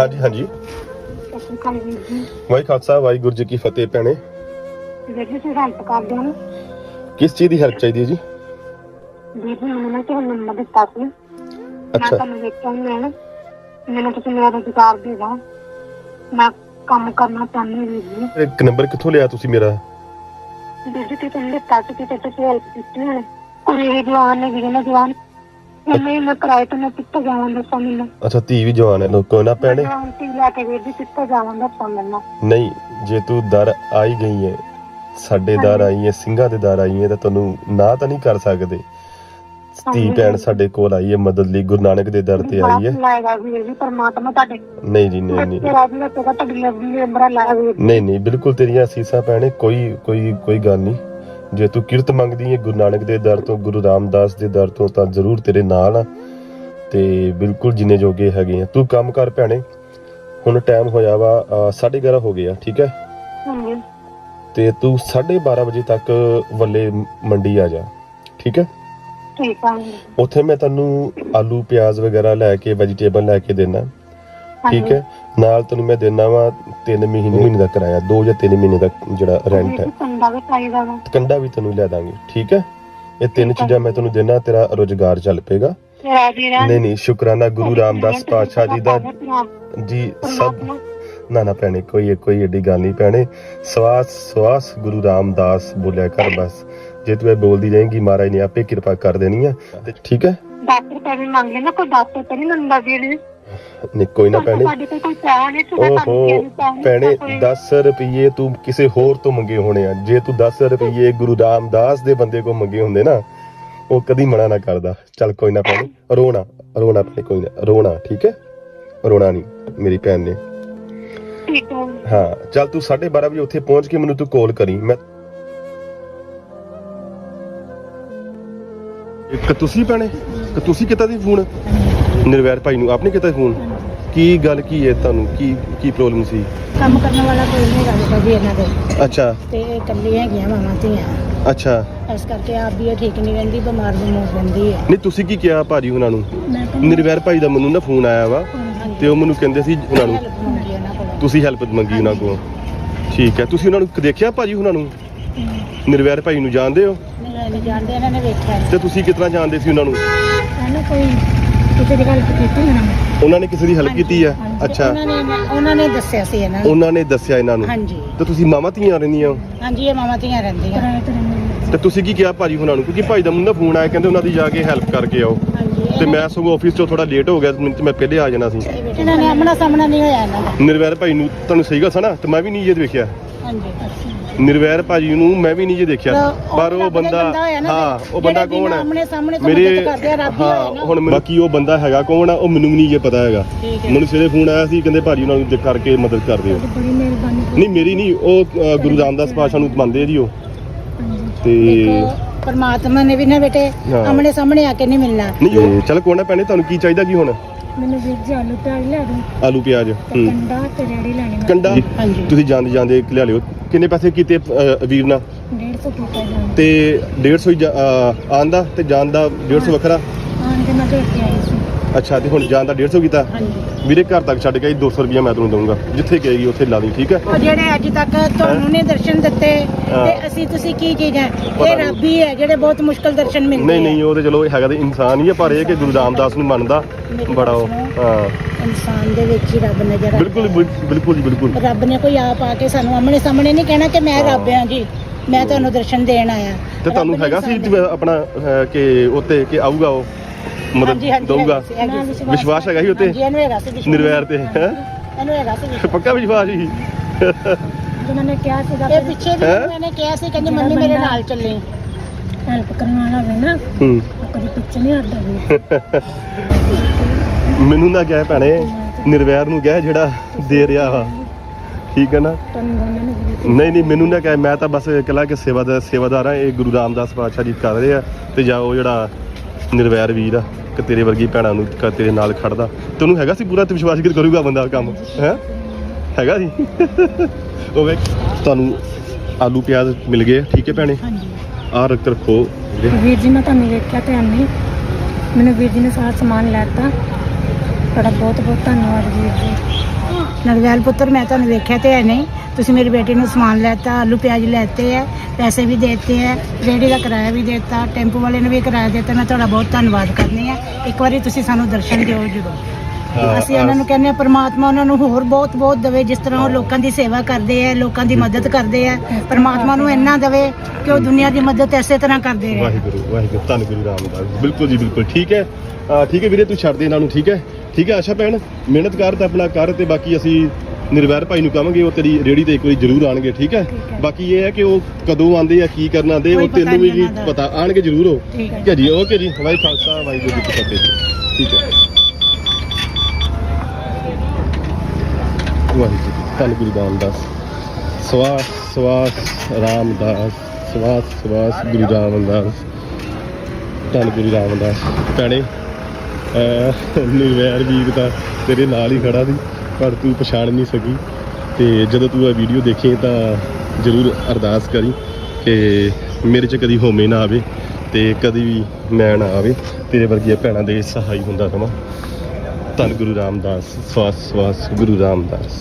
ਹਾਂਜੀ ਹਾਂਜੀ। ਸਤਿ ਸ਼੍ਰੀ ਵੀਰ ਜੀ ਵਾਹਿ ਖਾਲਸਾ ਵਾਹਿਗੁਰੂ ਜੀ ਕੀ ਫਤਿਹ ਭੈਣੇ। ਵੀਰ ਜੀ ਤੁਸੀਂ ਹੈਲਪ ਕਰ ਦਿਓ ਨਾ ਕਿਸ ਚੀਜ਼ ਦੀ ਹੈਲਪ ਚਾਹੀਦੀ ਹੈ ਜੀ? ਵੀਰ ਜੀ ਮੈਨੂੰ ਨਾ ਤੁਹਾਨੂੰ ਨੰਬਰ ਦਿੱਤਾ ਸੀ ਮੈਂ ਅੱਛਾ। ਤੁਹਾਨੂੰ ਵੇਖਿਆ ਨਹੀਂ ਹੈ ਨਾ ਮੈਨੂੰ ਤੁਸੀਂ ਮੇਰਾ ਰੁਜ਼ਗਾਰ ਦੇ ਦਿਓ ਮੈਂ ਕੰਮ ਕਰਨਾ ਚਾਹੁੰਦੀ ਵੀਰ ਜੀ ਇੱਕ ਨੰਬਰ ਕਿੱਥੋਂ ਲਿਆ ਤੁਸੀਂ ਮੇਰਾ? ਵੀਰ ਜੀ ਤੁਸੀਂ ਦਿੱਤਾ ਸੀ ਕਿ ਤੁਸੀਂ ਹੈਲਪ ਕੀਤੀ ਹੈ। ਕੁੜੀ ਵੀ ਜਵਾਨ ਨੇ ਵੀਰ ਨਾ ਜਵਾਨ ਉਹਨੇ ਮੈਂ ਕਿਰਾਏ ਤੋਂ ਮੈਂ ਕਿੱਥੇ ਜਾਵਾਂ ਦੱਸੋ ਮੈਨੂੰ ਅੱਛਾ ਧੀ ਵੀ ਜਵਾਨ ਹੈ ਲੋਕੋ ਨਾ ਭੈਣੇ ਜਵਾਨ ਟੀ ਲੈ ਕੇ ਵੀਰ ਜੀ ਕਿੱਥੇ ਜਾਵਾਂ ਦੱਸੋ ਮੈਨੂੰ ਨਹੀਂ ਜੇ ਤੂੰ ਦਰ ਆਈ ਗਈ ਹੈ ਸਾਡੇ ਦਰ ਆਈ ਹੈ ਸਿੰਘਾਂ ਦੇ ਦਰ ਆਈ ਹੈ ਤਾਂ ਤੈਨੂੰ ਨਾ ਤਾਂ ਨਹੀਂ ਕਰ ਸਕਦੇ। ਧੀ। ਭੈਣ ਸਾਡੇ ਕੋਲ ਆਈ ਹੈ ਮਦਦ ਲਈ ਗੁਰੂ ਨਾਨਕ ਦੇ ਦਰ ਤੇ ਆਈ ਹੈ। ਲਾਏਗਾ ਵੀਰ ਜੀ ਪਰਮਾਤਮਾ ਤੁਹਾਡੇ। ਨਹੀਂ ਜੀ ਨਹੀਂ ਨਹੀਂ। ਬੱਚੇ ਰਾਜੀ ਦਾ ਤੇਰਾ ਤੁਹਾਡੀ ਲੱਗੀ ਅੰਬਰਾ ਲਾਇਆ ਵੀਰ ਜੀ। ਨਹੀਂ ਨਹੀਂ ਬਿਲਕੁਲ ਤੇਰੀਆਂ ਅਸੀਸਾਂ ਭੈਣੇ ਕੋਈ ਕੋਈ ਕੋਈ ਗੱਲ ਨਹੀਂ। ਜੇ ਤੂੰ ਕਿਰਤ ਮੰਗਦੀ ਹੈ ਗੁਰੂ ਨਾਨਕ ਦੇ ਦਰ ਤੋਂ ਗੁਰੂ ਰਾਮਦਾਸ ਦੇ ਦਰ ਤੋਂ ਤਾਂ ਜ਼ਰੂਰ ਤੇਰੇ ਨਾਲ ਆ। ਤੇ ਬਿਲਕੁਲ ਜਿੰਨੇ ਜੋਗੇ ਹੈਗੇ ਆ। ਤੂੰ ਕੰਮ ਕਰ ਭੈਣੇ। ਹੁਣ ਟਾਈਮ ਹੋਇਆ ਵਾ 11:30 ਹੋ ਗਿਆ ਠੀਕ ਹੈ? ਹਾਂਜੀ। ਤੇ ਤੂੰ 12:30 ਵਜੇ ਤੱਕ ਵੱਲੇ ਮੰਡੀ ਆ ਜਾ ਠੀਕ ਹੈ? ਠੀਕ ਆ ਉੱਥੇ ਮੈਂ ਤੈਨੂੰ ਆਲੂ ਪਿਆਜ਼ ਵਗੈਰਾ ਲੈ ਕੇ ਵੈਜੀਟੇਬਲ ਲੈ ਕੇ ਦੇਣਾ ਠੀਕ ਹੈ? ਨਾਲ ਤੈਨੂੰ ਮੈਂ ਦੇਣਾ ਵਾ 3 ਮਹੀਨੇ ਮਹੀਨੇ ਦਾ ਕਿਰਾਇਆ 2 ਜਾਂ 3 ਮਹੀਨੇ ਦਾ ਜਿਹੜਾ ਰੈਂਟ ਹੈ। ਕੰਡਾ ਵੀ ਚਾਹੀਦਾ ਵਾ। ਕੰਡਾ ਵੀ ਤੈਨੂੰ ਲੈ ਦਾਂਗੇ ਠੀਕ ਹੈ? ਇਹ ਤਿੰਨ ਚੀਜ਼ਾਂ ਮੈਂ ਤੈਨੂੰ ਦੇਣਾ ਤੇਰਾ ਰੋਜ਼ਗਾਰ ਚੱਲ ਪਏਗਾ। ਰਾਜੀ ਰਹਿਣ। ਨਹੀਂ ਨਹੀਂ ਸ਼ੁਕਰਾਨਾ ਗੁਰੂ ਰਾਮਦਾਸ ਪਾਤਸ਼ਾਹ ਜੀ ਦਾ ਜੀ ਸਭ ਨਾ ਨਾ ਭੈਣੇ ਕੋਈ ਕੋਈ ਏਡੀ ਗੱਲ ਨਹੀਂ ਭੈਣੇ। ਸਵਾਸ ਸਵਾਸ ਗੁਰੂ ਰਾਮਦਾਸ ਬੋਲਿਆ ਕਰ ਬਸ। ਜੇ ਤੂੰ ਇਹ ਬੋਲਦੀ ਰਹੇਂਗੀ ਮਹਾਰਾਜ ਨੇ ਆਪੇ ਕਿਰਪਾ ਕਰ ਦੇਣੀ ਆ। ਤੇ ਠੀਕ ਹੈ? 10 ਰੁਪਏ ਵੀ ਮੰਗ ਲੈਣਾ ਕੋਈ 10 ਰੁਪਏ ਨਹੀਂ ਲੰਦਾ ਵੀਰ ਜੀ ਨਹੀਂ ਕੋਈ ਨਾ ਭੈਣੇ ਸਾਡੇ ਕੋਲ ਕੋਈ ਪੈਸਾ ਨਹੀਂ ਤੁਸੀਂ ਓਹੋ ਭੈਣੇ 10 ਰੁਪਏ ਤੂੰ ਕਿਸੇ ਹੋਰ ਤੋਂ ਮੰਗੇ ਹੋਣੇ ਆ। ਜੇ ਤੂੰ 10 ਰੁਪਏ ਗੁਰੂ ਰਾਮਦਾਸ ਦੇ ਬੰਦੇ ਕੋ ਮੰਗੇ ਹੁੰਦੇ ਨਾ ਉਹ ਕਦੀ ਮਨਾ ਨਾ ਕਰਦਾ। ਚੱਲ ਕੋਈ ਨਾ ਭੈਣੇ ਰੋਣਾ ਰੋਣਾ ਭੈਣੇ ਕੋਈ ਨਾ ਰੋਣਾ ਠੀਕ ਹੈ? ਰੋਣਾ ਨਹੀਂ ਮੇਰੀ ਭੈਣ ਨੇ। ਹਾਂ। ਚੱਲ ਤੂੰ 12:30 ਵਜੇ ਉੱਥੇ ਪਹੁੰਚ ਕੇ ਮੈਨੂੰ ਤੂੰ ਕਾਲ ਕਰੀ। ਮੈਂ ਇੱਕ ਤੁਸੀਂ ਭੈਣੇ ਕਿ ਤੁਸੀਂ ਕੀਤਾ ਸੀ ਫੋਨ? ਨਿਰਵੈਰ ਭਾਈ ਨੂੰ ਆਪਨੇ ਕੀਤਾ ਫੋਨ? ਕੀ ਗੱਲ ਕੀ ਹੈ ਤੁਹਾਨੂੰ? ਕੀ ਕੀ ਪ੍ਰੋਬਲਮ ਸੀ? ਕੰਮ ਕਰਨ ਵਾਲਾ ਕੋਈ ਨਹੀਂ ਰੱਖਦਾ ਜੀ ਇਹਨਾਂ ਦੇ। ਅੱਛਾ। ਤੇ ਇਕੱਲੀ ਹੈਗੀਆਂ ਮਾਵਾਂ ਧੀਆਂ। ਅੱਛਾ। ਇਸ ਕਰਕੇ ਆਪ ਵੀ ਇਹ ਠੀਕ ਨਹੀਂ ਰਹਿੰਦੀ ਬਿਮਾਰ ਬਿਮਾਰ ਰਹਿੰਦੀ ਹੈ। ਨਹੀਂ ਤੁਸੀਂ ਕੀ ਕਿਹਾ ਭਾਜੀ ਉਹਨਾਂ ਨੂੰ? ਮੈਂ ਨਿਰਵੈਰ ਭਾਈ ਦਾ ਮੈਨੂੰ ਨਾ ਫੋਨ ਆਇਆ ਵਾ ਤੇ ਉਹ ਮੈਨੂੰ ਕਹਿੰਦੇ ਸੀ ਉਹਨਾਂ ਨੂੰ ਹੈਲਪ ਮੰਗੀ ਕੋਲੋਂ। ਤੁਸੀਂ ਹੈਲਪ ਮੰਗੀ ਉਹਨਾਂ ਕੋਲ। ਠੀਕ ਹੈ ਤੁਸੀਂ ਉਹਨਾਂ ਨੂੰ ਦੇਖਿਆ ਭਾਜੀ ਉਹਨਾਂ ਨੂੰ? ਨਿਰਵੈਰ ਭਾਈ ਨੂੰ ਜਾਣਦੇ ਹੋ? ਨਹੀਂ ਨਹੀਂ ਜਾਣਦੇ ਇਹਨਾਂ ਨੇ ਵੇਖਿਆ ਨਹੀਂ। ਤੇ ਤੁਸੀਂ ਕਿਤਨਾ ਜਾਣਦੇ ਸੀ ਉਹਨਾਂ ਨੂੰ? ਇਹਨਾਂ ਕੋਈ ਕਿਸੇ ਦੀ ਗੱਲ ਕੀਤੀ ਨਾ। ਉਹਨਾਂ ਨੇ ਕਿਸੇ ਦੀ ਹੈਲਪ ਕੀਤੀ ਹੈ ਅੱਛਾ। ਉਹਨਾਂ ਨੇ ਉਹਨਾਂ ਨੇ ਦੱਸਿਆ ਸੀ ਇਹਨਾਂ ਨੂੰ। ਉਹਨਾਂ ਨੇ ਦੱਸਿਆ ਇਹਨਾਂ ਨੂੰ? ਹਾਂਜੀ। ਤੇ ਤੁਸੀਂ ਮਾਮਾ ਧੀਆਂ ਰਹਿੰਦੀਆਂ ਹੋ? ਹਾਂਜੀ ਇਹ ਮਾਵਾਂ ਧੀਆਂ ਰਹਿੰਦੀਆਂ। ਤੇ ਤੁਸੀਂ ਕੀ ਕਿਹਾ ਭਾਜੀ ਉਹਨਾਂ ਨੂੰ? ਕਿਉਂਕਿ ਭਾਈ ਦਾ ਨਾ ਫੋਨ ਆਇਆ ਕਹਿੰਦੇ ਉਹਨਾਂ ਦੀ ਜਾ ਕੇ ਹੈਲਪ ਕਰਕੇ ਆਓ। ਹਾਂਜੀ ਤੇ ਮੈਂ ਸਗੋਂ ਆਫਿਸ ਤੋਂ ਥੋੜਾ ਲੇਟ ਹੋ ਗਿਆ ਤੇ ਮੈਂ ਪਹਿਲੇ ਆ ਜਾਣਾ ਸੀ। ਇਹਨਾਂ ਨੇ ਆਪਣਾ ਸਾਹਮਣਾ ਨਹੀਂ ਹੋਇਆ ਇਹਨਾਂ ਦਾ। ਨਿਰਵੈਰ ਭਾਈ ਨੂੰ ਤੁਹਾਨੂੰ ਸਹੀ ਗੱਲ ਸੁਣਾ ਤੇ ਮੈਂ ਵੀ ਨਹੀਂ ਜੇ ਦੇਖਿਆ। ਹਾਂਜੀ। ਨਿਰਵੈਰ ਭਾਜੀ ਨੂੰ ਮੈਂ ਵੀ ਨਹੀਂ ਜੇ ਦੇਖਿਆ। ਤਾਂ ਉਹ ਪਰ ਉਹ ਰੱਬ ਦਾ ਬੰਦਾ ਬੰਦਾ ਹੋਇਆ ਨਾ ਹਾਂ ਉਹ ਬੰਦਾ ਕੌਣ ਹੈ? ਸਾਹਮਣੇ ਮੇਰੇ ਮਦਦ ਕਰਦੇ ਆ, ਰੱਬ ਹੀ ਹੋਇਆ ਹਾਂ ਨਾ। ਹੁਣ ਬਾਕੀ ਉਹ ਬੰਦਾ ਹੈਗਾ ਕੌਣ ਆ ਉਹ ਮੈਨੂੰ ਵੀ ਨਹੀਂ ਜੇ ਪਤਾ ਹੈਗਾ। ਠੀਕ ਹੈ। ਮੈਨੂੰ ਸਵੇਰੇ ਫੋਨ ਆਇਆ ਸੀ ਕਹਿੰਦੇ ਭਾਜੀ ਉਹਨਾਂ ਨੂੰ ਦੇ- ਕਰਕੇ ਮਦਦ ਕਰ ਦਿਓ। ਬੜੀ ਮਿਹਰਬਾਨੀ ਨਹੀਂ ਮੇਰੀ ਨਹੀਂ ਉਹ ਅ, ਗੁਰੂ ਰਾਮਦਾਸ ਪਾਸ਼ਾ ਨੂੰ ਮੰਨਦੇ ਆ ਜੀ ਉਹ। ਤੇ ਦੇਖੋ ਪਰਮਾਤਮਾ ਨੇ ਵੀ ਨਾ ਬੇਟੇ ਹਾਂ। ਆਮਣੇ ਸਾਹਮਣੇ ਆ ਕੇ ਨਹੀਂ ਮਿਲਣਾ। ਨਹੀਂ ਉਹ ਚੱਲ ਕੋਣਾ ਪੈਣੇ ਤੁਹਾਨੂੰ ਕੀ ਚਾਹੀਦਾ ਕੀ ਹੁਣ? ਮੈਨੂੰ ਵੀਰ ਜੀ ਆਲੂ ਪਿਆਜ਼ ਦਿਓ। ਆਲੂ ਪਿਆਜ਼ ਹੂੰ। ਕੰਡਾ ਤੇ ਰੇੜੀ ਲੈਣੀ ਕੰਡਾ? ਹਾਂਜੀ। ਤੁਸੀਂ ਜਾਂਦੇ ਜਾਂਦੇ ਲਿਆ ਲਿਓ। ਕਿੰਨੇ ਪੈਸੇ ਕੀਤੇ ਅ, ਵੀਰ ਨਾਲ? 150 ਕੀਤਾ ਜਾਣ ਤੇ 150 ਹੀ ਆਂਦਾ ਤੇ ਜਾਣ ਦਾ 150 ਵੱਖਰਾ? ਆਣ ਕੇ ਮੈਂ ਆਈ ਸੀ। ਅੱਛਾ ਤੇ ਹੁਣ ਜਾਣ ਦਾ 150 ਕੀਤਾ। ਹਾਂਜੀ। ਵੀਰੇ ਘਰ ਤੱਕ ਛੱਡ ਕੇ ਆਈ 200 ਰੁਪਇਆ ਮੈਂ ਤੁਹਾਨੂੰ ਦਊਂਗਾ। ਜਿੱਥੇ ਕਹੇਗੀ ਉੱਥੇ ਲਾ ਦੀ ਠੀਕ ਹੈ? ਉਹ ਜਿਹੜੇ ਅੱਜ ਤੱਕ ਤੁਹਾਨੂੰ ਨੇ ਦਰਸ਼ਨ ਦਿੱਤੇ ਹਾਂ। ਤੇ ਅਸੀਂ ਤੁਸੀਂ ਕੀ ਚੀਜ਼ ਹੈ? ਇਹ। ਰੱਬ ਹੀ ਹੈ ਜਿਹੜੇ ਬਹੁਤ ਮੁਸ਼ਕਲ ਦਰਸ਼ਨ ਮਿਲਦੇ ਨਹੀਂ ਨਹੀਂ ਉਹ ਤੇ ਚਲੋ ਹੈਗਾ ਤੇ ਇਨਸਾਨ ਹੀ ਆ ਪਰ ਇਹ ਕਿ ਗੁਰੂ ਰਾਮਦਾਸ ਨੂੰ ਮੰਨਦਾ ਬੜਾ ਉਹ। ਹਾਂ। ਇਨਸਾਨ ਦੇ ਵਿੱਚ ਹੀ ਰੱਬ ਨਜ਼ਰ ਆਉਂਦਾ ਬਿਲਕੁਲ ਬਿਲ- ਬਿਲਕੁਲ ਜੀ ਬਿਲਕੁਲ। ਰੱਬ ਨੇ ਕੋਈ ਆਪ ਆ ਕੇ ਸਾਨੂੰ ਆਮਣੇ ਸਾਹਮਣੇ ਨਹੀਂ ਕਹਿਣਾ ਕਿ ਮੈਂ ਰੱਬ ਹਾਂ ਜੀ ਮੈਂ ਤੁਹਾਨੂੰ ਦਰਸ਼ਨ ਦੇਣ ਆਇਆ। ਤੇ ਤੁਹਾਨੂੰ ਹੈਗਾ ਸੀ ਆਪਣਾ ਅਹ, ਕਿ ਉੱਤੇ ਕਿ ਆਊਗਾ ਉਹ? ਮਦਦ ਦਊਗਾ। ਵਿਸ਼ਵਾਸ ਹੈਗਾ ਸੀ ਉੱਤੇ? ਨਿਰਵੈਰ ਤੇ ਹੈਂ? ਇਹਨੂੰ ਹੈਗਾ ਸੀ ਵਿਸ਼ਵਾਸ। ਪੱਕਾ ਵਿਸ਼ਵਾਸ ਸੀ ਜਿਨ੍ਹਾਂ ਨੇ ਕਿਹਾ ਸੀਗਾ ਇਹ ਪਿੱਛੇ ਵੀ ਹੈਂ? ਮੈਨੂੰ ਇਹਨੇ ਕਿਹਾ ਸੀ ਕਹਿੰਦੀ ਮੰਮੀ ਮੇਰੇ ਨਾਲ ਚੱਲੇ ਹੈਲਪ ਕਰਨ ਵਾਲਾ ਹੋਵੇ ਨਾ ਹੂੰ ਉਹ ਕਦੀ ਪਿੱਛੇ ਨਹੀਂ ਹਟਦਾ ਵੀ ਮੈਨੂੰ ਨਾ ਕਹਿ ਭੈਣੇ ਨਿਰਵੈਰ ਨੂੰ ਕਹਿ ਜਿਹੜਾ ਦੇ ਰਿਹਾ ਵਾ ਠੀਕ ਹੈ ਨਾ ਨਹੀਂ ਨਹੀਂ ਮੈਨੂੰ ਨਾ ਕਹਿ ਮੈਂ ਤਾਂ ਬਸ ਇਕੱਲਾ ਕਿ ਸੇਵਾਦਾਰ ਸੇਵਾਦਾਰ ਆ ਇਹ ਗੁਰੂ ਰਾਮਦਾਸ ਪਾਤਸ਼ਾਹ ਜੀ ਕਰ ਰਹੇ ਆ ਤੇ ਜਾ ਉਹ ਜਿਹੜਾ ਨਿਰਵੈਰ ਵੀਰ ਆ ਕਿ ਤੇਰੇ ਵਰਗੀ ਭੈਣਾਂ ਨੂੰ ਕਿ ਤੇਰੇ ਨਾਲ ਖੜਦਾ। ਤੈਨੂੰ ਹੈਗਾ ਸੀ ਪੂਰਾ ਤੇ ਵਿਸ਼ਵਾਸ ਕਿ ਕਰੂਗਾ ਬੰਦਾ ਕੰਮ? ਹੈ? ਹੈਗਾ ਸੀ ਉਹ ਵੇਖ ਤੁਹਾਨੂੰ ਆਲੂ ਪਿਆਜ਼ ਮਿਲ ਗਏ ਠੀਕ ਹੈ ਭੈਣੇ? ਹਾਂਜੀ। ਆਹ ਰੱਖ ਰੱਖੋ ਵੀਰੇ। ਵੀਰ ਜੀ ਮੈਂ ਤੁਹਾਨੂੰ ਵੇਖਿਆ ਤੇ ਨਹੀਂ। ਮੈਨੂੰ ਵੀਰ ਜੀ ਨੇ ਸਾਰਾ ਸਮਾਨ ਲੈਤਾ ਤੁਹਾਡਾ ਬਹੁਤ ਬਹੁਤ ਧੰਨਵਾਦ ਵੀਰ ਜੀ। ਨਰਵੈਲ ਪੁੱਤਰ ਮੈਂ ਤੁਹਾਨੂੰ ਵੇਖਿਆ ਤੇ ਹੈ ਨਹੀਂ। ਤੁਸੀਂ ਮੇਰੀ ਬੇਟੀ ਨੂੰ ਸਮਾਨ ਲੈਤਾ ਆਲੂ ਪਿਆਜ਼ ਲੈਤੇ ਹੈ ਪੈਸੇ ਵੀ ਦੇਤੇ ਹੈ ਰੇੜੀ ਦਾ ਕਿਰਾਇਆ ਵੀ ਦੇਤਾ ਟੈਂਪੂ ਵਾਲੇ ਨੂੰ ਵੀ ਕਿਰਾਇਆ ਦਿੱਤਾ ਮੈਂ ਤੁਹਾਡਾ ਬਹੁਤ ਧੰਨਵਾਦ ਕਰਨੀ ਹੈ। ਇੱਕ ਵਾਰੀ ਤੁਸੀਂ ਸਾਨੂੰ ਦਰਸ਼ਨ ਦਿਓ ਜਰੂਰ। ਅਸੀਂ ਉਹਨਾਂ ਨੂੰ ਕਹਿੰਦੇ ਆ ਪ੍ਰਮਾਤਮਾ ਉਹਨਾਂ ਨੂੰ ਹੋਰ ਬਹੁਤ ਬਹੁਤ ਦੇਵੇ ਜਿਸ ਤਰ੍ਹਾਂ ਉਹ ਲੋਕਾਂ ਦੀ ਸੇਵਾ ਕਰਦੇ ਆ ਲੋਕਾਂ ਦੀ ਮਦਦ ਕਰਦੇ ਆ ਪ੍ਰਮਾਤਮਾ ਨੂੰ ਇੰਨਾ ਦੇਵੇ ਕਿ ਉਹ ਦੁਨੀਆ ਦੀ ਮਦਦ ਇਸੇ ਤਰ੍ਹਾਂ ਕਰਦੇ ਰਹੇ। ਵਾਹਿਗੁਰੂ ਵਾਹਿਗੁਰੂ ਧੰਨ ਗੁਰੂ ਰਾਮਦਾਸ। ਬਿਲਕੁਲ ਜੀ ਬਿਲਕੁਲ ਠੀਕ ਹੈ ਠੀਕ ਹੈ ਵੀਰੇ ਤੂੰ ਛੱਡ ਦੇ ਇਹਨਾਂ ਨੂੰ ਠੀਕ ਹੈ ਠੀਕ ਹੈ ਆਸ਼ਾ ਭੈਣ? ਮਿਹਨਤ ਕਰ ਤੇ ਆਪਣਾ ਕਰ ਤੇ ਬਾਕੀ ਅਸੀਂ ਨਿਰਵੈਰ ਭਾਈ ਨੂੰ ਕਹਾਂਗੇ ਉਹ ਤੇਰੀ ਰੇੜੀ ਤੇ ਇੱਕ ਵਾਰੀ ਜ਼ਰੂਰ ਆਣਗੇ ਠੀਕ ਹੈ। ਬਾਕੀ ਇਹ ਹੈ ਕਿ ਉਹ ਕਦੋਂ ਆਉਂਦੇ ਆ ਕੀ ਕਰਨ ਆਉਂਦੇ ਉਹ ਤੈਨੂੰ ਵੀ ਜੀ ਦਾ। ਪਤਾ ਆਣਗੇ ਜ਼ਰੂਰ ਉਹ। ਠੀਕ ਹੈ ਠੀਕ ਹੈ ਜੀ ਓਕੇ ਜੀ ਵਾਹਿ ਖਾਲਸਾ ਵਾਹਿਗੁਰੂ ਜੀ ਕੀ ਫਤਿਹ ਠੀਕ ਹੈ। ਵਾਹਿਗੁਰੂ ਜੀ ਧੰਨ ਗੁਰੂ ਰਾਮਦਾਸ। ਸਵਾਸ ਸਵਾਸ ਰਾਮਦਾਸ ਸਵਾਸ ਸਵਾਸ ਗੁਰੂ ਰਾਮਦਾਸ। ਧੰਨ ਗੁਰੂ ਰਾਮਦਾਸ। ਭੈਣੇ ਨਿਰਵੈਰ ਵੀਰ ਤਾਂ ਤੇਰੇ ਨਾਲ ਹੀ ਖੜਾ ਸੀ। ਪਰ ਤੂੰ ਪਛਾਣ ਨਹੀਂ ਸਕੀ ਤੇ ਜਦੋਂ ਤੂੰ ਇਹ ਵੀਡੀਓ ਦੇਖੇ ਤਾਂ ਜ਼ਰੂਰ ਅਰਦਾਸ ਕਰੀ ਕਿ ਮੇਰੇ 'ਚ ਕਦੀ ਹੋਮੇ ਨਾ ਆਵੇ ਤੇ ਕਦੀ ਵੀ ਮੈਂ ਨਾ ਆਵੇ, ਤੇਰੇ ਵਰਗੀਆਂ ਭੈਣਾਂ ਦੇ ਸਹਾਈ ਹੁੰਦਾ ਰਵਾਂ। ਧੰਨ ਗੁਰੂ ਰਾਮਦਾਸ, ਸਵਾਸ ਸਵਾਸ ਗੁਰੂ ਰਾਮਦਾਸ।